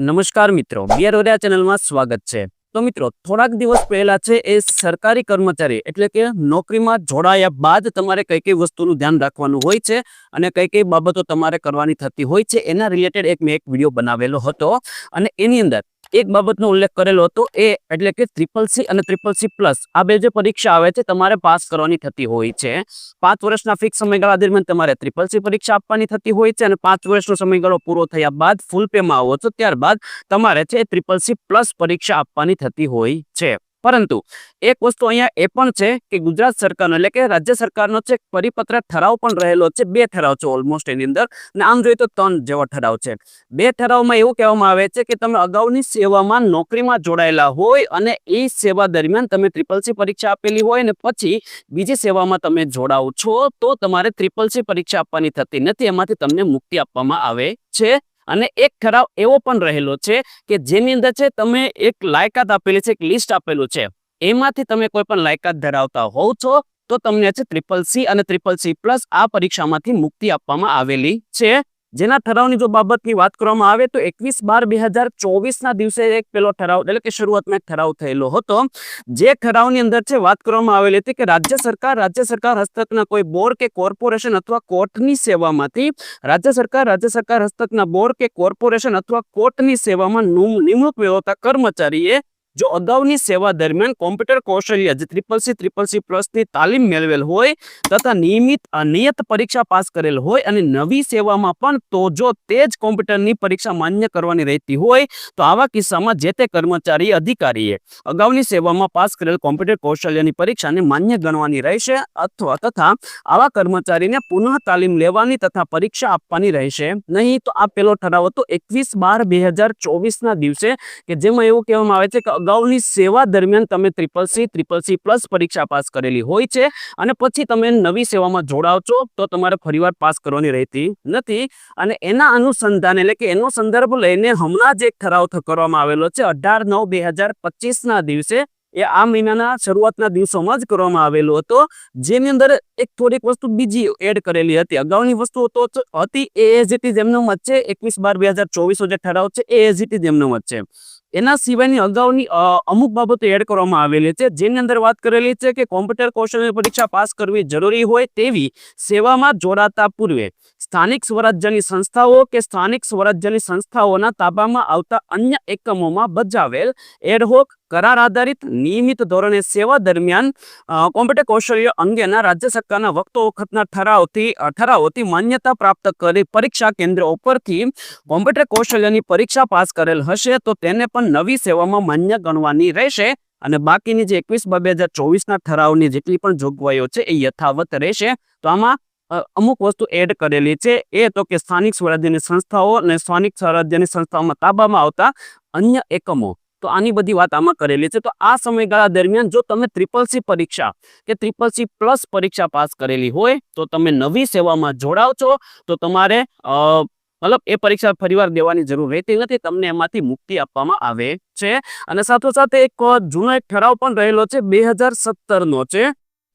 નમસ્કાર મિત્રો બિયારોરિયા ચેનલમાં સ્વાગત છે. તો મિત્રો, થોડાક દિવસ પહેલા છે એ સરકારી કર્મચારી એટલે કે નોકરીમાં જોડાયા બાદ તમારે કઈ કઈ વસ્તુનું ધ્યાન રાખવાનું હોય છે અને કઈ કઈ બાબતો તમારે કરવાની થતી હોય છે એના રિલેટેડ એક મેં એક વીડિયો બનાવેલો હતો અને એની અંદર એક બાબતનો ઉલ્લેખ કરેલો હતો, એ એટલે કે ટ્રિપલ સી અને ટ્રિપલ સી પ્લસ આ બે જે પરીક્ષા આવે છે, તમારે પાસ કરવાની થતી હોય છે. પાંચ વર્ષના ફિક્સ સમયગાળા દરમિયાન તમારે ટ્રિપલ સી પરીક્ષા આપવાની થતી હોય છે અને પાંચ વર્ષનો સમયગાળો પૂરો થયા બાદ ફૂલ પેમાં આવો છો, ત્યારબાદ તમારે છે ટ્રિપલ સી પ્લસ પરીક્ષા આપવાની થતી હોય છે. પરંતુ એક વસ્તુ અહીંયા એ પણ છે કે ગુજરાત સરકારનો એટલે કે રાજ્ય સરકારનો છે પરિપત્ર ઠરાવ પણ રહેલો છે, બે ઠરાવ છે ઓલમોસ્ટ એની અંદર. અને આમ જોઈએ તો ત્રણ જેવા ઠરાવ છે. બે ઠરાવમાં એવું કહેવામાં આવે છે કે તમે અગાઉની સેવામાં નોકરીમાં જોડાયેલા હોય અને એ સેવા દરમિયાન તમે ટ્રિપલ સી પરીક્ષા આપેલી હોય અને પછી બીજી સેવામાં તમે જોડાઓ છો, તો તમારે ટ્રિપલ સી પરીક્ષા આપવાની થતી નથી. એમાંથી તમને મુક્તિ આપવામાં આવે છે. અને એક ઠરાવ એવો પણ રહેલો છે કે જેની અંદર છે તમે એક લાયકાત આપેલી છે, એક લિસ્ટ આપેલું છે. એમાંથી તમે કોઈ પણ લાયકાત ધરાવતા હોવ છો, તો તમને છે ટ્રિપલ સી અને ટ્રિપલ સી પ્લસ આ પરીક્ષામાંથી મુક્તિ આપવામાં આવેલી છે. જેના ઠરાવની જો બાબતની વાત કરવામાં આવે તો એકવીસ બાર બે હજાર ચોવીસના દિવસે એક પેલો ઠરાવ, એટલે કે શરૂઆતમાં એક ઠરાવ થયેલો હતો. જે ઠરાવની અંદર છે, વાત કરવામાં આવેલી હતી કે રાજ્ય સરકાર રાજ્ય સરકાર હસ્તકના કોઈ બોર્ડ કે કોર્પોરેશન અથવા કોર્ટની સેવામાંથી, રાજ્ય સરકાર રાજ્ય સરકાર હસ્તકના બોર્ડ કે કોર્પોરેશન અથવા કોર્ટની સેવામાં નિમણૂક મેળવતા કર્મચારીએ જો અગાઉની સેવા દરમિયાન કોમ્પ્યુટર કૌશલ્ય જે ત્રિપલ સી ત્રિપલ સી પ્લસની તાલીમ મેળવેલ હોય તથા નિયમિત અનિયત પરીક્ષા પાસ કરેલ હોય અને નવી સેવામાં પણ તો જો તે જ કોમ્પ્યુટરની પરીક્ષા માન્ય કરવાની રહેતી હોય, તો આવા કિસ્સામાં જે તે કર્મચારી અધિકારીએ અગાઉની સેવામાં પાસ કરેલ કોમ્પ્યુટર કૌશલ્યની પરીક્ષાને માન્ય ગણવાની રહેશે અથવા તથા આવા કર્મચારીને પુનઃ તાલીમ લેવાની તથા પરીક્ષા આપવાની રહેશે. નહીં, તો આ પેલો ઠરાવ હતો એકવીસ બાર બે ચોવીસના દિવસે કે જેમાં એવું કહેવામાં આવે છે કે અગાઉની સેવા દરમિયાન તમે triple C triple C plus પરીક્ષા પાસ કરેલી હોય છે અને પછી તમે નવી સેવામાં જોડાવ છો, તો તમારે ફરીવાર પાસ કરવાની રહેતી નથી. અને એના અનુસંધાન એટલે કે એનો સંદર્ભ લઈને હમણાં જ એક ઠરાવ કરવામાં આવેલો છે. અઢાર નવ બે હજાર પચીસના દિવસે એ આ મહિનાના શરૂઆતના દિવસોમાં જ કરવામાં આવેલો હતો. જેની અંદર એક થોડીક વસ્તુ બીજી એડ કરેલી હતી. અગાઉની વસ્તુ તો હતી. એ એઝ ઇટ ઇઝ એમનો મત છે, એકવીસ બાર બે હજાર ચોવીસો જે ઠરાવ છે એ ઇઝ એમનો મત છે. એના સિવાયની અગાઉની અમુક બાબતો એડ કરવામાં આવેલી છે. જેની અંદર વાત કરેલી છે કે કોમ્પ્યુટર કૌશલ્ય પરીક્ષા પાસ કરવી જરૂરી હોય તેવી સેવામાં જોડાતા પૂર્વે સ્થાનિક સ્વરાજ્યની સંસ્થાઓ કે સ્થાનિક સ્વરાજ્યની સંસ્થાઓના તાબામાં આવતા અન્ય એકમોમાં બજાવેલ એડહોક કરાર આધારિત નિયમિત ધોરણે સેવા દરમિયાન કોમ્પ્યુટર કૌશલ્ય અંગેના રાજ્ય સરકારના વખતો વખતના ઠરાવથી ઠરાવોથી માન્યતા પ્રાપ્ત કરી પરીક્ષા કેન્દ્રો ઉપરથી કોમ્પ્યુટર કૌશલ્યની પરીક્ષા પાસ કરેલ હશે તો તેને પણ નવી સેવામાં માન્ય ગણવાની રહેશે અને બાકીની જે એકવીસ બે હજાર ચોવીસના ઠરાવની જેટલી પણ જોગવાઈઓ છે એ યથાવત રહેશે. તો આમાં અમુક વસ્તુ એડ કરેલી છે એ તો કે સ્થાનિક સ્વરાજ્યની સંસ્થાઓ અને સ્થાનિક સ્વરાજ્યની સંસ્થાઓમાં તાબામાં આવતા અન્ય એકમો તો આની બધી વાત આમાં કરેલી છે. તો આ સમયગાળા દરમિયાન જો તમે ત્રિપલ સી પરીક્ષા કે ત્રિપલ સી પ્લસ પરીક્ષા પાસ કરેલી હોય, તો તમે નવી સેવામાં જોડાવ છો. તો તમારે મતલબ એ પરીક્ષા ફરીવાર દેવાની જરૂર રહેતી નથી. તમને એમાંથી મુક્તિ આપવામાં આવે છે. અને સાથોસાથ એક જૂનો એક ઠરાવ પણ રહેલો છે, બે સત્તરનો છે.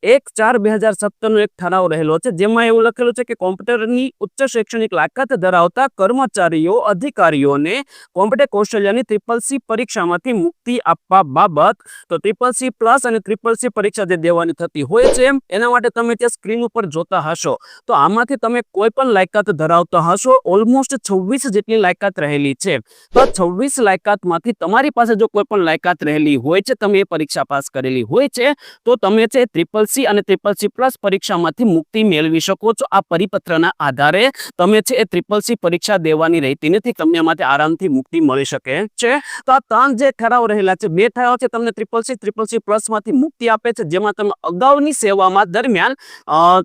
એક ચાર બે હજાર સત્તરનો એક ઠરાવ રહેલો છે, જેમાં એવું લખેલું છે કે કોમ્પ્યુટરની ઉચ્ચ શૈક્ષણિક લાયકાત ધરાવતા કર્મચારીઓ, અધિકારીઓને કોમ્પ્યુટર કૌશલ્યની ટ્રિપલ સી પરીક્ષામાંથી મુક્તિ આપવા બાબત, તો ટ્રિપલ સી પ્લસ અને ટ્રિપલ સી પરીક્ષા જે દેવાની થતી હોય છે એના માટે તમે ત્યાં સ્ક્રીન ઉપર જોતા હશો. તો આમાંથી તમે કોઈ પણ લાયકાત ધરાવતા હશો ઓલમોસ્ટ છવ્વીસ જેટલી લાયકાત રહેલી છે. તો છવ્વીસ લાયકાતમાંથી તમારી પાસે જો કોઈ પણ લાયકાત રહેલી હોય છે, તમે એ પરીક્ષા પાસ કરેલી હોય છે, તો તમે છે ટ્રિપલ સી અને ટ્રિપલ સી પ્લસ પરીક્ષામાંથી મુક્તિ મેળવી શકો છો. આ પરિપત્રના આધારે તમે છે એ ટ્રિપલ સી પરીક્ષા દેવાની રહેતી નથી. તમને એમાંથી આરામથી મુક્તિ મળી શકે છે. તો આ ત્રણ જે ઠરાવ રહેલા છે, બે ઠરાવ છે તમને ટ્રિપલ સી ટ્રિપલ સી પ્લસમાંથી મુક્તિ આપે છે. જેમાં તમે અગાઉની સેવામાં દરમિયાન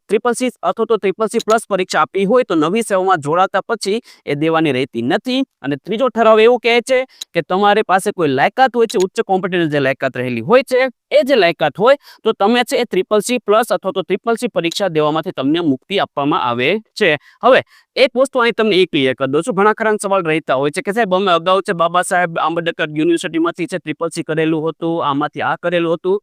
ટ્રિપલ સી અથવા તો ટ્રિપલ સી પ્લસ પરીક્ષા આપી હોય તો નવી સેવામાં જોડાતા પછી એ દેવાની રહેતી નથી. અને ત્રીજો ઠરાવ એવું કહે છે કે તમારી પાસે કોઈ લાયકાત હોય છે, ઉચ્ચ કોમ્પ્યુટર જે લાયકાત રહેલી હોય છે એ જે લાયકાત હોય, તો તમે છે એ ટ્રિપલ સી પ્લસ અથવા તો ટ્રિપલ સી પરીક્ષા દેવામાંથી તમને મુક્તિ આપવામાં આવે છે. હવે, એક વસ્તુ અહીં તમને એ ક્લિયર કરી દઉં છું. ઘણા ખરા સવાલ રહેતા હોય છે કે સાહેબ, અમે અગાઉ છે બાબા સાહેબ આંબેડકર યુનિવર્સિટીમાંથી છે ટ્રિપલ સી કરેલું હતું, આમાંથી આ કરેલું હતું.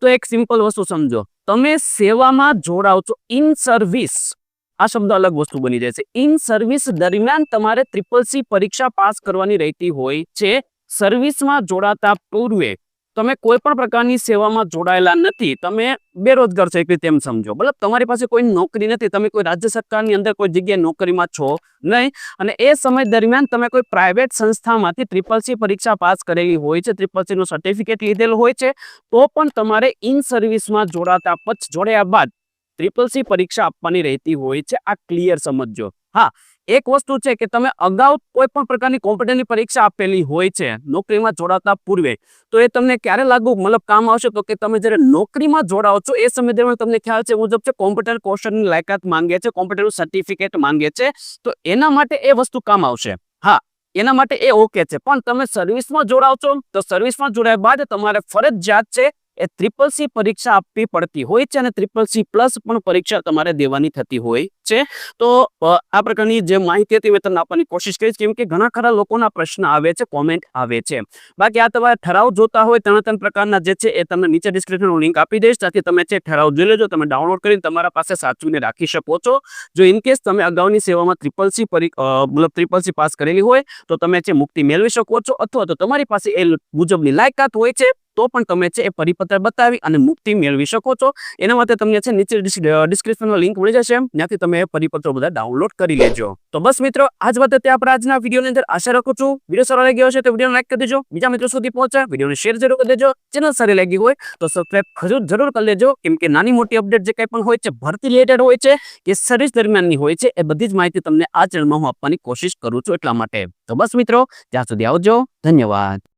તો એક સિમ્પલ વસ્તુ સમજો. તમે સેવામાં જોડાવ છો ઇન સર્વિસ આ શબ્દ અલગ વસ્તુ બની જાય છે. ઇન સર્વિસ દરમિયાન તમારે ટ્રિપલ સી પરીક્ષા પાસ કરવાની રહેતી હોય છે. સર્વિસમાં જોડાતા પૂર્વે તમે કોઈ પણ પ્રકારની સેવામાં જોડાયેલા નથી, તમે બેરોજગાર છો એક રીતે એમ સમજો. મતલબ તમારી પાસે કોઈ નોકરી નથી, તમે કોઈ રાજ્ય સરકારની અંદર કોઈ જગ્યાએ નોકરીમાં છો નહીં અને એ સમય દરમિયાન તમે કોઈ પ્રાઇવેટ સંસ્થામાંથી ટ્રિપલ સી પરીક્ષા પાસ કરેલી હોય છે ટ્રિપલ સીનું સર્ટિફિકેટ લીધેલું હોય છે, તો પણ તમારે ઇન સર્વિસમાં જોડાતા પછી જોડ્યા બાદ ટ્રિપલ સી પરીક્ષા આપવાની રહેતી હોય છે. આ ક્લિયર સમજજો. હા એક વસ્તુ છે કે તમે અગાઉ કોઈ પણ પ્રકારની કોમ્પ્યુટરની પરીક્ષા આપેલી હોય છે, નોકરીમાં જોડાતા પૂર્વે, તો એ તમને ક્યારે લાગુ, મતલબ કામ આવશે તો કે તમે જ્યારે નોકરીમાં જોડાઓ છો, એ સમય દરમિયાન તમને ખ્યાલ છે મુજબ છે કોમ્પ્યુટર કૌશલની લાયકાત માંગે છે કોમ્પ્યુટરનું સર્ટિફિકેટ માંગે છે, તો એના માટે એ વસ્તુ કામ આવશે. હા, એના માટે એ ઓકે છે, પણ તમે સર્વિસમાં જોડાવ છો, તો સર્વિસમાં જોડાયા બાદ તમારે ફરજિયાત છે, એ ટ્રિપલ સી પરીક્ષા આપવી પડતી હોય છે અને ટ્રિપલ સી પ્લસ પણ પરીક્ષા તમારે દેવાની થતી હોય છે. તો આ પ્રકારની જે માહિતી હતી, મેં તમને આપવાની કોશિશ કરીશ, કેમ કે ઘણા ખરા લોકોના પ્રશ્ન આવે છે કોમેન્ટ આવે છે. બાકી આ તમારે ઠરાવ જોતા હોય ત્રણ ત્રણ પ્રકારના જે છે, એ તમને નીચે ડિસ્ક્રિપ્શનનું લિંક આપી દઈશ. ત્યાંથી તમે છે ઠરાવ જોઈ લેજો, તમે ડાઉનલોડ કરીને તમારા પાસે સાચવીને રાખી શકો છો. જો ઇન કેસ તમે અગાઉની સેવામાં ટ્રિપલ સી મતલબ ટ્રિપલ સી પાસ કરેલી હોય, તો તમે છે મુક્તિ મેળવી શકો છો, અથવા તો તમારી પાસે એ મુજબની લાયકાત હોય છે, તો પણ તમે છે, એ પરિપત્ર બતાવી અને મુક્તિ મેળવી શકો છો. એના માટે તમને છે, નીચે ડિસ્ક્રિપ્શનમાં લિંક મળી જશે. ત્યાંથી તમે પરિપત્રો બધા ડાઉનલોડ કરી લેજો. તો બસ મિત્રો, આજ વાત તે આપણે આજના વિડીયોની અંદર. આશા રાખું છું વીડિયો સારો લાગ્યો હશે તો વીડિયો લાઈક કરી દેજો. બીજા મિત્રો સુધી પહોંચે વિડીયોને શેર જરૂર કરી દેજો. ચેનલ સારી લાગી હોય તો સબસ્ક્રાઈબ જરૂર કરી લેજો. કેમ કે નાની મોટી અપડેટ જે કંઈ પણ હોય છે, ભરતી રિલેટેડ હોય છે, કે સર્વિસ દરમિયાનની હોય છે, એ બધી જ માહિતી તમને આ ચેનલમાં હું આપવાની કોશિશ કરું છું એટલા માટે. તો બસ મિત્રો, ત્યાં સુધી આવજો. ધન્યવાદ.